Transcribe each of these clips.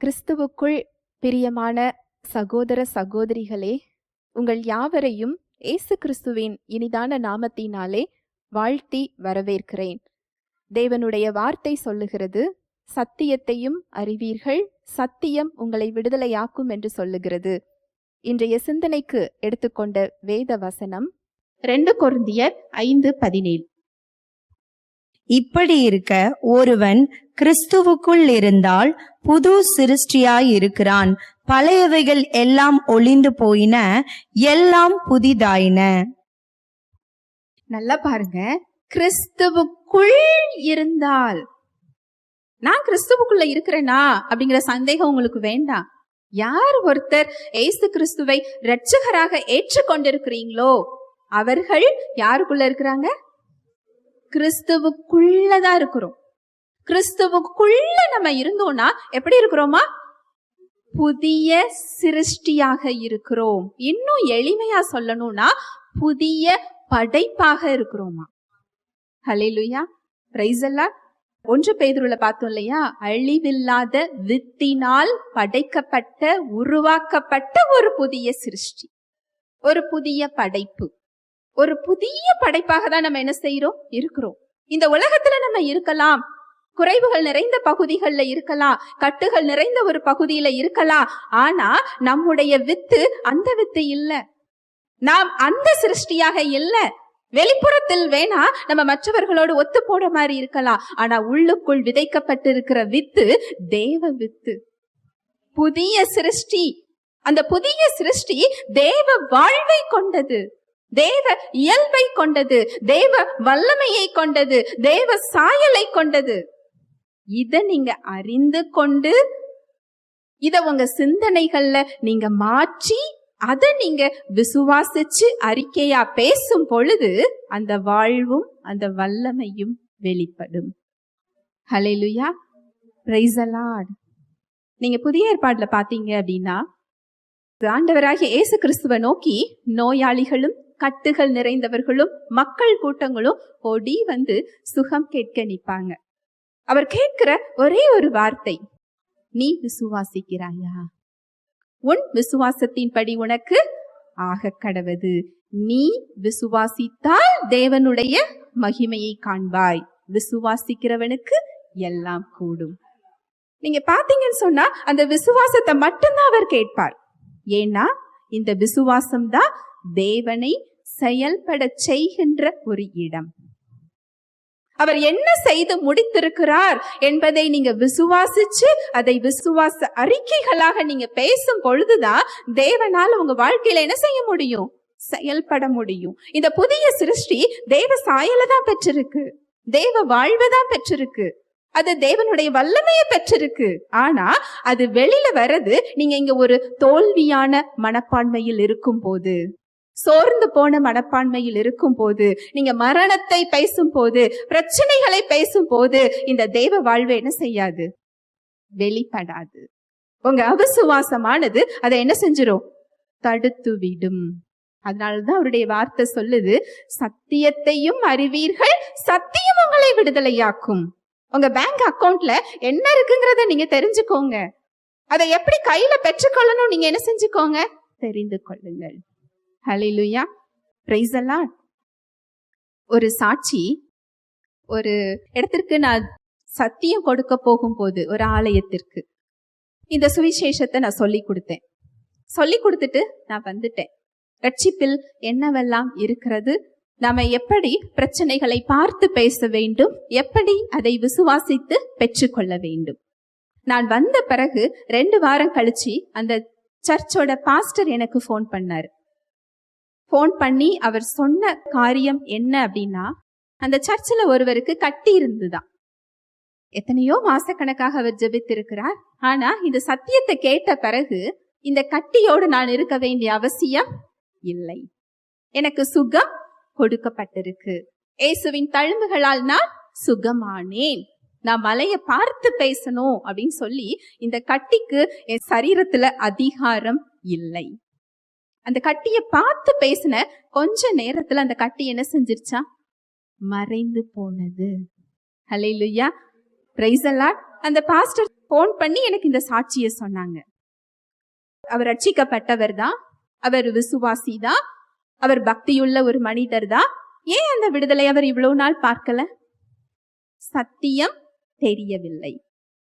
கிறிஸ்துவுக்குள் பிரியமான சகோதர சகோதரிகளே உங்கள் யாவரையும் இயேசு கிறிஸ்துவின் இனிதான நாமத்தினாலே வாழ்த்தி வரவேற்கிறேன். தேவனுடைய வார்த்தை சொல்லுகிறது சத்தியத்தையும் அறிவீர்கள் சத்தியம் உங்களை விடுதலையாக்கும் என்று சொல்லுகிறது. இன்றைய சிந்தனைக்கு எடுத்துக்கொண்ட வேத வசனம் ரெண்டு கொருந்தியர் ஐந்து பதினேழு. இப்படி இருக்க ஒருவன் கிறிஸ்துவுக்குள் இருந்தால் புது சிருஷ்டியாய் இருக்கிறான் பழையவைகள் எல்லாம் ஒளிந்து போயின எல்லாம் புதிதாயின. நல்லா பாருங்க. கிறிஸ்துவுக்குள் இருந்தால் நான் கிறிஸ்துவுக்குள்ள இருக்கிறேனா? அப்படிங்கிற சந்தேகம் உங்களுக்கு வேண்டாம். யார் ஒருத்தர் ஏசு கிறிஸ்துவை ரட்சகராக ஏற்றுக்கொண்டிருக்கிறீங்களோ அவர்கள் யாருக்குள்ள இருக்கிறாங்க? கிறிஸ்துவுக்குள்ளதான் இருக்கிறோம். கிறிஸ்துவுக்குள்ள நம்ம இருந்தோம்னா எப்படி இருக்கிறோமா? புதிய சிருஷ்டியாக இருக்கிறோம். இன்னும் எளிமையா சொல்லணும்னா புதிய படைப்பாக இருக்கிறோமா? ஹலே லுயா பிரைசல்லா ஒன்று பேதுருல பார்த்தோம் இல்லையா? அழிவில்லாத வித்தினால் படைக்கப்பட்ட உருவாக்கப்பட்ட ஒரு புதிய சிருஷ்டி. ஒரு புதிய படைப்பு. ஒரு புதிய படைப்பாக தான் நம்ம என்ன செய்யறோம் இருக்கிறோம். இந்த உலகத்துல நம்ம இருக்கலாம். குறைவுகள் நிறைந்த பகுதிகளில் இருக்கலாம் கட்டுகள் நிறைந்த ஒரு பகுதியில இருக்கலாம். ஆனா நம்முடைய வித்து அந்த வித்து இல்ல. நாம் அந்த சிருஷ்டியாக இல்ல. வெளிப்புறத்தில் வேணா நம்ம மற்றவர்களோடு ஒத்து போட மாதிரி இருக்கலாம். ஆனா உள்ளுக்குள் விதைக்கப்பட்டிருக்கிற வித்து தேவ வித்து. புதிய சிருஷ்டி. அந்த புதிய சிருஷ்டி தேவ வாழ்வை கொண்டது. தேவ இயல்பை கொண்டது. தேவ வல்லமையை கொண்டது. தேவ சாயலை கொண்டது. இதை நீங்க அறிந்து கொண்டு இதை உங்க சிந்தனைகள்ல நீங்க மாற்றி அதை நீங்க விசுவாசிச்சு அறிக்கையா பேசும் பொழுது அந்த வாழ்வும் அந்த வல்லமையும் வெளிப்படும். ஹலெலுயா பிரைசலாட் நீங்க புதிய ஏற்பாடுல பாத்தீங்க அப்படின்னா ஆண்டவராகிய இயேசு கிறிஸ்துவை நோக்கி நோயாளிகளும் கட்டுகள் நிறைந்தவர்களும் மக்கள் கூட்டங்களும் ஓடி வந்து சுகம் கேட்க நிற்பாங்க. அவர் கேட்கிற ஒரே ஒரு வார்த்தை நீ விசுவாசிக்கிறாயா? உன் விசுவாசத்தின்படி உனக்கு ஆக கடவது. நீ விசுவாசித்தால் தேவனுடைய மகிமையை காண்பாய். விசுவாசிக்கிறவனுக்கு எல்லாம் கூடும். நீங்க பாத்தீங்கன்னு சொன்னா அந்த விசுவாசத்தை மட்டும்தான் அவர் கேட்பார். ஏன்னா இந்த விசுவாசம் தான் தேவனை செயல்பட செய்கின்ற ஒரு இடம். அவர் என்ன செய்து முடித்திருக்கிறார் என்பதை நீங்க விசுவாசிச்சு அதை விசுவாச அறிக்கைகளாக நீங்க பேசும் பொழுதுதான் தேவனால் உங்க வாழ்க்கையில என்ன செய்ய முடியும்? செயல்பட முடியும். இந்த புதிய சிருஷ்டி தேவ சாயல தான் பெற்றிருக்கு. தேவ வாழ்வை தான் பெற்றிருக்கு. அது தேவனுடைய வல்லமையை பெற்றிருக்கு. ஆனா அது வெளியில வர்றது நீங்க இங்க ஒரு தோல்வியான மனப்பான்மையில் இருக்கும் போது சோர்ந்து போன மனப்பான்மையில் இருக்கும் போது நீங்க மரணத்தை பேசும் போது பிரச்சனைகளை பேசும் போது இந்த தெய்வ வாழ்வு என்ன செய்யாது? வெளிப்படாது. உங்க அவிசுவாசமானது அதை என்ன செஞ்சிடும் தடுத்து விடும். அதனாலதான் அவருடைய வார்த்தை சொல்லுது சத்தியத்தையும் அறிவீர்கள் சத்தியம் உங்களை விடுதலையாக்கும். உங்க பேங்க் அக்கவுண்ட்ல என்ன இருக்குங்கிறத நீங்க தெரிஞ்சுக்கோங்க. அதை எப்படி கையில பெற்றுக்கொள்ளணும் நீங்க என்ன செஞ்சுக்கோங்க? தெரிந்து கொள்ளுங்கள். ஹலிலுயா பிரைஸ் எல்லாம் ஒரு சாட்சி ஒரு இடத்திற்கு நான் சத்தியம் கொடுக்க போகும்போது ஒரு ஆலயத்திற்கு. இந்த சுவிசேஷத்தை நான் சொல்லி கொடுத்தேன். சொல்லி கொடுத்துட்டு நான் வந்துட்டேன். ரட்சிப்பில் என்னவெல்லாம் இருக்கிறது? நாம எப்படி பிரச்சனைகளை பார்த்து பேச வேண்டும்? எப்படி அதை விசுவாசித்து பெற்றுக்கொள்ள வேண்டும்? நான் வந்த பிறகு ரெண்டு வாரம் கழிச்சு அந்த சர்ச்சோட பாஸ்டர் எனக்கு ஃபோன் பண்ணார். ஃபோன் பண்ணி அவர் சொன்ன காரியம் என்ன அப்படின்னா அந்த சர்ச்சில் ஒருவருக்கு கட்டி இருந்துதான் எத்தனையோ மாசக்கணக்காக அவர் ஜெபித்திருக்கிறார். ஆனா இந்த சத்தியத்தை கேட்ட பிறகு இந்த கட்டியோடு நான் இருக்க வேண்டிய அவசியம் இல்லை. எனக்கு சுகம் கொடுக்கப்பட்டிருக்கு. இயேசுவின் தழும்புகளால் நான் சுகமானேன். நான் மலையை பார்த்து பேசணும் அப்படின்னு சொல்லி இந்த கட்டிக்கு என் சரீரத்துல அதிகாரம் இல்லை. அந்த கட்டியை பார்த்து பேசின கொஞ்ச நேரத்துல அந்த கட்டி என்ன செஞ்சிருச்சா? மறைந்து போனது. ஹalleluya பிரைஸ் அல்லாட் அந்த பாஸ்டர் ஃபோன் பண்ணி எனக்கு இந்த சாட்சியை சொன்னாங்க. அவர் ரட்சிக்கப்பட்டவர் தான் அவர் விசுவாசி தான் அவர் பக்தியுள்ள ஒரு மனிதர் தான் ஏன் அந்த விடுதலை அவர் இவ்வளவு நாள் பார்க்கல? சத்தியம் தெரியவில்லை.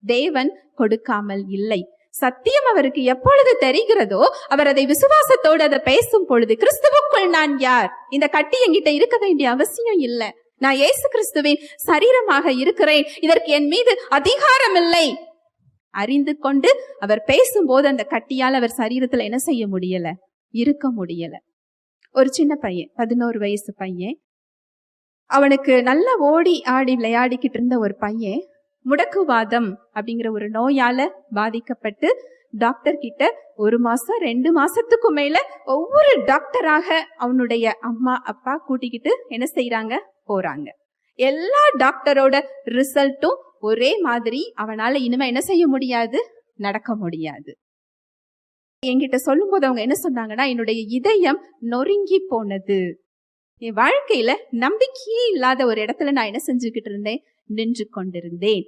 தேவன் கொடுக்காமல் இல்லை. சத்தியம் அவருக்கு எப்பொழுது தெரிகிறதோ அவர் அதை விசுவாசத்தோடு அதை பேசும் பொழுது கிறிஸ்துவுக்குள் நான் யார்? இந்த கட்டி என்கிட்ட இருக்க வேண்டிய அவசியம் இல்லை. நான் இயேசு கிறிஸ்துவின் சரீரமாக இருக்கிறேன். இதற்கு என் மீது அதிகாரம் இல்லை. அறிந்து கொண்டு அவர் பேசும்போது அந்த கட்டியால் அவர் சரீரத்துல என்ன செய்ய முடியல? இருக்க முடியல. ஒரு சின்ன பையன் பதினோரு வயசு பையன். அவனுக்கு நல்லா ஓடி ஆடி விளையாடிக்கிட்டு இருந்த ஒரு பையன் முடக்குவாதம் அப்படிங்கிற ஒரு நோயால பாதிக்கப்பட்டு டாக்டர் கிட்ட ஒரு மாசம் ரெண்டு மாசத்துக்கு மேல ஒவ்வொரு டாக்டராக அவனுடைய அம்மா அப்பா கூட்டிக்கிட்டு என்ன செய்யறாங்க போறாங்க. எல்லா டாக்டரோட ரிசல்ட்டும் ஒரே மாதிரி அவனால இனிமே என்ன செய்ய முடியாது? நடக்க முடியாது. என்கிட்ட சொல்லும்போது அவங்க என்ன சொன்னாங்கன்னா என்னுடைய இதயம் நொறுங்கி போனது. என் வாழ்க்கையில நம்பிக்கையே இல்லாத ஒரு இடத்துல நான் என்ன செஞ்சுக்கிட்டு இருந்தேன்? நின்று கொண்டிருந்தேன்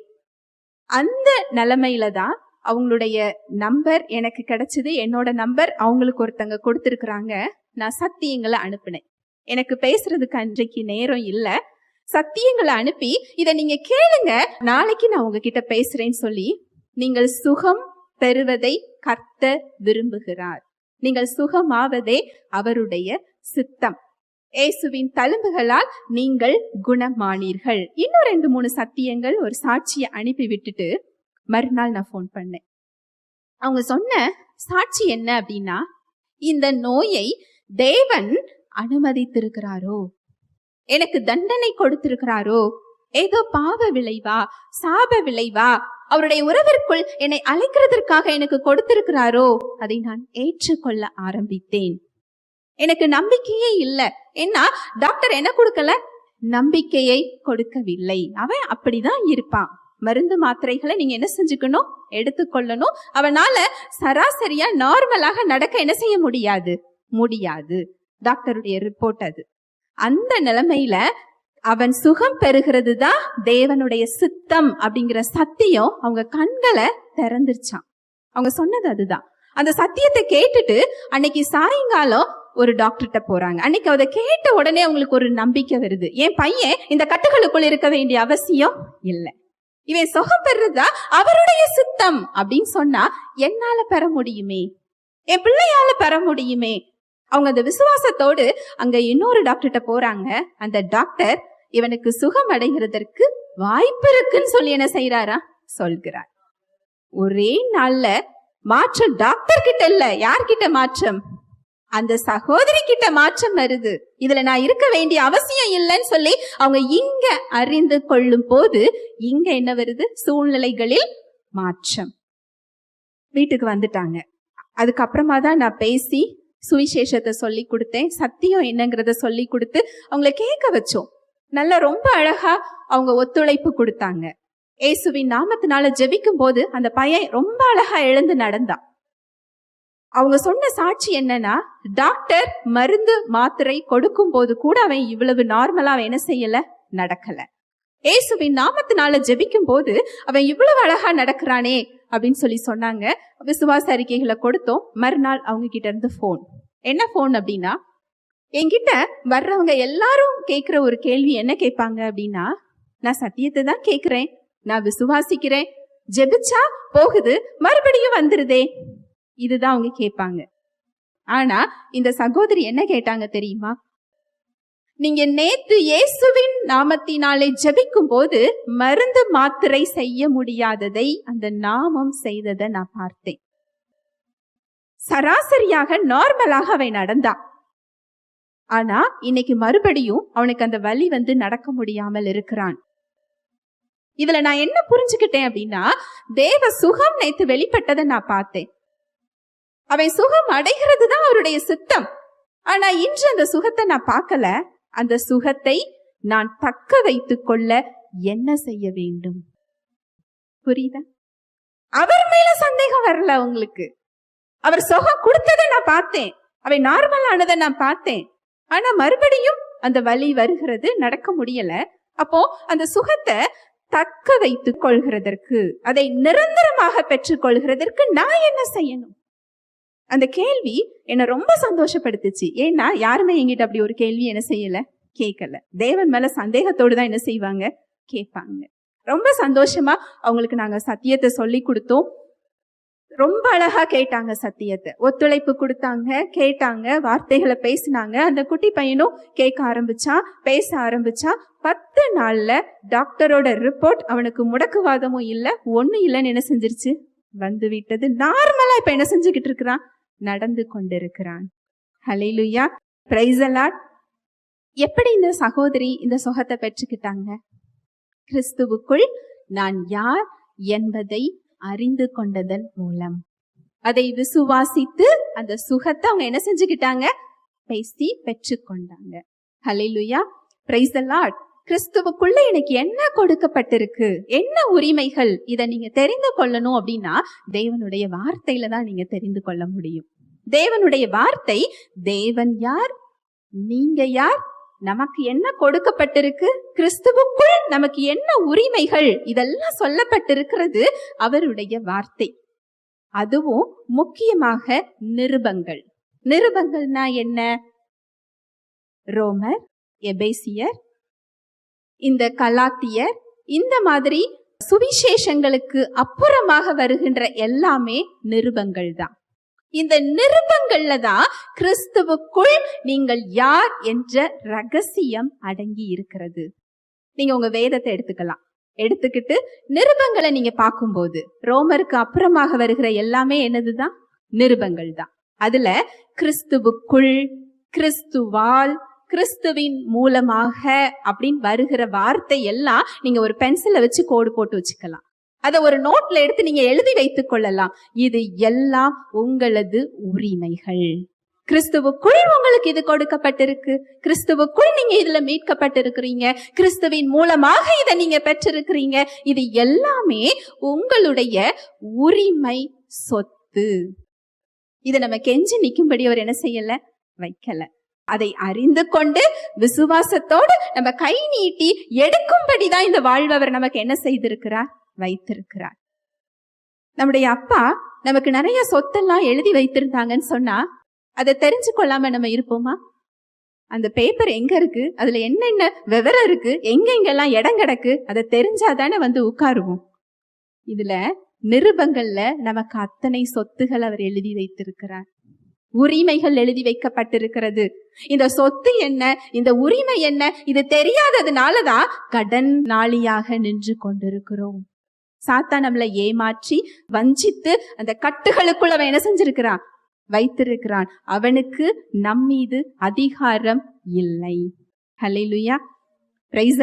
அந்த நிலைமையில தான் அவங்களுடைய நம்பர் எனக்கு கிடைச்சது. என்னோட நம்பர் அவங்களுக்கு ஒருத்தங்க கொடுத்துருக்குறாங்க. நான் சத்தியங்களை அனுப்பினேன். எனக்கு பேசுறதுக்கு அன்றைக்கு நேரம் இல்லை. சத்தியங்களை அனுப்பி இதை நீங்க கேளுங்க. நாளைக்கு நான் உங்ககிட்ட பேசுறேன்னு சொல்லி நீங்கள் சுகம் பெறுவதை கர்த்த விரும்புகிறார். நீங்கள் சுகமாவதே அவருடைய சித்தம். இயேசுவின் தழும்புகளால் நீங்கள் குணமானீர்கள். இன்னும் ரெண்டு மூணு சத்தியங்கள் ஒரு சாட்சியை அனுப்பி விட்டுட்டு மறுநாள் நான் ஃபோன் பண்ணேன். அவங்க சொன்ன சாட்சி என்ன அப்படின்னா இந்த நோயை தேவன் அனுமதித்திருக்கிறாரோ? எனக்கு தண்டனை கொடுத்திருக்கிறாரோ? ஏதோ பாவ விளைவா? சாப விளைவா? அவருடைய உறவிற்குள் என்னை அழைக்கிறதற்காக எனக்கு கொடுத்திருக்கிறாரோ? அதை நான் ஏற்றுக்கொள்ள ஆரம்பித்தேன். எனக்கு நம்பிக்கையே இல்லை. ஏன்னா டாக்டர் என்ன கொடுக்கல? நம்பிக்கையை கொடுக்கவில்லை. அவன் அப்படிதான் இருப்பான். மருந்து மாத்திரைகளை நீங்க என்ன செஞ்சுக்கணும்? எடுத்துக்கொள்ளணும். அவனால சராசரியா நார்மலாக நடக்க என்ன செய்ய முடியாது? முடியாது. டாக்டருடைய ரிப்போர்ட் அது. அந்த நிலைமையில அவன் சுகம் பெறுகிறது தான் தேவனுடைய சித்தம் அப்படிங்கிற சத்தியம் அவங்க கண்களை திறந்துருச்சான் அவங்க சொன்னது அதுதான். அந்த சத்தியத்தை கேட்டுட்டு அன்னைக்கு சாயங்காலம் ஒரு டாக்டர்கிட்ட போறாங்க. அன்னைக்கு அதை கேட்ட உடனே அவங்களுக்கு ஒரு நம்பிக்கை வருது. என் பையன் இந்த கட்டுகளுக்குள் இருக்க வேண்டிய அவசியம் இல்லை. இவன் சுகம் பெறுறதா? அவருடைய சித்தம் அப்படின்னு சொன்னா என்னால பெற முடியுமே? என் பிள்ளையால பெற முடியுமே? அவங்க அந்த விசுவாசத்தோடு அங்க இன்னொரு டாக்டர்கிட்ட போறாங்க. அந்த டாக்டர் இவனுக்கு சுகம் அடைகிறதற்கு வாய்ப்பு இருக்குன்னு சொல்லி என்ன செய்யறாரா சொல்கிறார். ஒரே நாள்ல மாற்றம் டாக்டர் கிட்ட இல்ல. யார்கிட்ட மாற்றம்? அந்த சகோதரி கிட்ட மாற்றம் வருது. இதுல நான் இருக்க வேண்டிய அவசியம் இல்லைன்னு சொல்லி அவங்க இங்க அறிந்து கொள்ளும் போது இங்க என்ன வருது? சூழ்நிலைகளில் மாற்றம். வீட்டுக்கு வந்துட்டாங்க. அதுக்கப்புறமா தான் நான் பேசி சுவிசேஷத்தை சொல்லி கொடுத்தேன். சத்தியம் என்னங்கிறத சொல்லி கொடுத்து அவங்கள கேட்க வச்சோம். நல்லா ரொம்ப அழகா அவங்க ஒத்துழைப்பு கொடுத்தாங்க. ஏசுவின் நாமத்தினால ஜெபிக்கும் போது அந்த பையன் ரொம்ப அழகா எழுந்து நடந்தான். அவங்க சொன்ன சாட்சி என்னன்னா டாக்டர் மருந்து மாத்திரை கொடுக்கும் போது கூட அவன் இவ்வளவு நார்மலா அவன் என்ன செய்யல? நடக்கல. ஏசுவின் நாமத்தினால ஜெபிக்கும் போது அவன் இவ்வளவு அழகா நடக்கிறானே அப்படின்னு சொல்லி சொன்னாங்க. விசுவாச அறிக்கைகளை கொடுத்தோம். மறுநாள் அவங்க கிட்ட இருந்து ஃபோன் என்ன ஃபோன் அப்படின்னா என்கிட்ட வர்றவங்க எல்லாரும் கேட்குற ஒரு கேள்வி என்ன கேட்பாங்க அப்படின்னா நான் சத்தியத்தை தான் கேட்குறேன் நான் விசுவாசிக்கிறேன். ஜெபிச்சா போகுது. மறுபடியும் வந்துருதே. இதுதான் அவங்க கேட்பாங்க. ஆனா இந்த சகோதரி என்ன கேட்டாங்க தெரியுமா? நீங்க நேத்து இயேசுவின் நாமத்தினாலே ஜபிக்கும் போது மருந்து மாத்திரை செய்ய முடியாததை அந்த நாமம் செய்ததை நான் பார்த்தேன். சராசரியாக நார்மலாக அவன் நடந்தான் ஆனா இன்னைக்கு மறுபடியும் அவனுக்கு அந்த வலி வந்து நடக்க முடியாமல் இருக்கிறான். இதுல நான் என்ன புரிஞ்சுக்கிட்டேன் அப்படின்னா தேவ சுகம் நேத்து வெளிப்பட்டதை நான் பார்த்தேன். அவன் சுகம் அடைகிறது தான் அவருடைய சித்தம். ஆனா இன்று அந்த சுகத்தை நான் பார்க்கல. அந்த சுகத்தை நான் தக்க வைத்துக் கொள்ள என்ன செய்ய வேண்டும்? புரியுதா? அவர் மேல சந்தேகம் வரல உங்களுக்கு. அவர் சுகம் கொடுத்ததை நான் பார்த்தேன். அவை நார்மல் ஆனதை நான் பார்த்தேன். ஆனா மறுபடியும் அந்த வலி வருகிறது நடக்க முடியல. அப்போ அந்த சுகத்தை தக்க வைத்துக் கொள்கிறதற்கு அதை நிரந்தரமாக பெற்றுக் கொள்கிறதற்கு நான் என்ன செய்யணும்? அந்த கேள்வி என்னை ரொம்ப சந்தோஷப்படுத்துச்சு. ஏன்னா யாருமே என்கிட்ட அப்படி ஒரு கேள்வி என்ன செய்யல? கேட்கல தேவன் மேல சந்தேகத்தோடு தான் என்ன செய்வாங்க? கேட்பாங்க. ரொம்ப சந்தோஷமா அவங்களுக்கு நாங்க சத்தியத்தை சொல்லி கொடுத்தோம். ரொம்ப அழகா கேட்டாங்க சத்தியத்தை. ஒத்துழைப்பு கொடுத்தாங்க கேட்டாங்க வார்த்தைகளை பேசினாங்க. அந்த குட்டி பையனும் கேட்க ஆரம்பிச்சான் பேச ஆரம்பிச்சான் பத்து நாள்ல டாக்டரோட ரிப்போர்ட் அவனுக்கு முடக்குவாதமும் இல்லை ஒன்றும் இல்லைன்னு என்ன செஞ்சிருச்சு? வந்து விட்டது. நார்மலா இப்ப என்ன செஞ்சுக்கிட்டு இருக்கிறான்? நடந்து கொண்டிருக்கிறான். ஹலிலுயா பிரைசலாட் எப்படி இந்த சகோதரி இந்த சுகத்தை பெற்றுக்கிட்டாங்க? கிறிஸ்துவுக்குள் நான் யார் என்பதை அறிந்து கொண்டதன் மூலம். அதை விசுவாசித்து அந்த சுகத்தை அவங்க என்ன செஞ்சுக்கிட்டாங்க? பேசி பெற்றுக்கொண்டாங்க. ஹலிலுயா பிரைஸ் லார்ட் கிறிஸ்துவுக்குள்ள எனக்கு என்ன கொடுக்கப்பட்டிருக்கு? என்ன உரிமைகள்? இதை நீங்க தெரிந்து கொள்ளணும் அப்படின்னா தேவனுடைய வார்த்தையில தான் நீங்க தெரிந்து கொள்ள முடியும். தேவனுடைய வார்த்தை தேவன் யார்? நீங்க யார்? நமக்கு என்ன கொடுக்கப்பட்டிருக்கு? கிறிஸ்துவுக்குள் நமக்கு என்ன உரிமைகள்? இதெல்லாம் சொல்லப்பட்டிருக்கிறது அவருடைய வார்த்தை. அதுவும் முக்கியமாக நிருபங்கள். நிருபங்கள்னா என்ன? ரோமர் எபேசியர் இந்த கலாத்தியர் இந்த மாதிரி சுவிசேஷங்களுக்கு அப்புறமாக வருகின்ற எல்லாமே நிருபங்கள் தான் இந்த நிருபங்கள்ல தான் கிறிஸ்துவுக்குள் நீங்கள் யார் என்ற ரகசியம் அடங்கி இருக்கிறது. நீங்க உங்க வேதத்தை எடுத்துக்கலாம். எடுத்துக்கிட்டு நிருபங்களை நீங்க பார்க்கும்போது ரோமருக்கு அப்புறமாக வருகிற எல்லாமே என்னதுதான்? நிருபங்கள் தான் அதுல கிறிஸ்துவுக்குள் கிறிஸ்துவால் கிறிஸ்துவின் மூலமாக அப்படின்னு வருகிற வார்த்தை எல்லாம் நீங்க ஒரு பென்சிலை வச்சு கோடு போட்டு வச்சுக்கலாம். அதை ஒரு நோட்ல எடுத்து நீங்க எழுதி வைத்துக் கொள்ளலாம். இது எல்லாம் உங்களது உரிமைகள். கிறிஸ்துவுக்குள் உங்களுக்கு இது கொடுக்கப்பட்டிருக்கு. கிறிஸ்துவுக்குள் நீங்க இதுல மீட்கப்பட்டிருக்கிறீங்க. கிறிஸ்துவின் மூலமாக இதை நீங்க பெற்றிருக்கிறீங்க. இது எல்லாமே உங்களுடைய உரிமை சொத்து. இதை நம்ம கெஞ்சி நிற்கும்படி அவர் என்ன செய்யல? வைக்கல. அதை அறிந்து கொண்டு விசுவாசத்தோடு நம்ம கை நீட்டி எடுக்கும்படிதான் இந்த வாழ்வவர் நமக்கு என்ன செய்திருக்கிறார்? வைத்திருக்கிறார். நம்முடைய அப்பா நமக்கு நிறைய சொத்தெல்லாம் எழுதி வைத்திருந்தாங்கன்னு சொன்னா அதை தெரிஞ்சு கொள்ளாம நம்ம இருப்போமா? அந்த பேப்பர் எங்க இருக்கு? அதுல என்னென்ன விவரம் இருக்கு? எங்க எங்கெல்லாம் இடம் கிடக்கு? அதை தெரிஞ்சாதானே வந்து உட்காருவோம். இதுல நிருபங்கள்ல நமக்கு அத்தனை சொத்துகள் அவர் எழுதி வைத்திருக்கிறார். உரிமைகள் எழுதி வைக்கப்பட்டிருக்கிறது. இந்த சொத்து என்ன? இந்த உரிமை என்ன? இது தெரியாததுனாலதான் கடன் நாளியாக நின்று கொண்டிருக்கிறோம். சாத்தா நம்மளை ஏமாற்றி வஞ்சித்து அந்த கட்டுகளுக்குள்ள அவன் என்ன செஞ்சிருக்கிறான்? வைத்திருக்கிறான். அவனுக்கு நம் மீது அதிகாரம் இல்லை. ஹalleluya. பிரைஸ்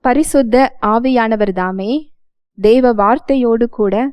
பரிசுத்த ஆவியானவர் தாமே தேவ வார்த்தையோடு கூட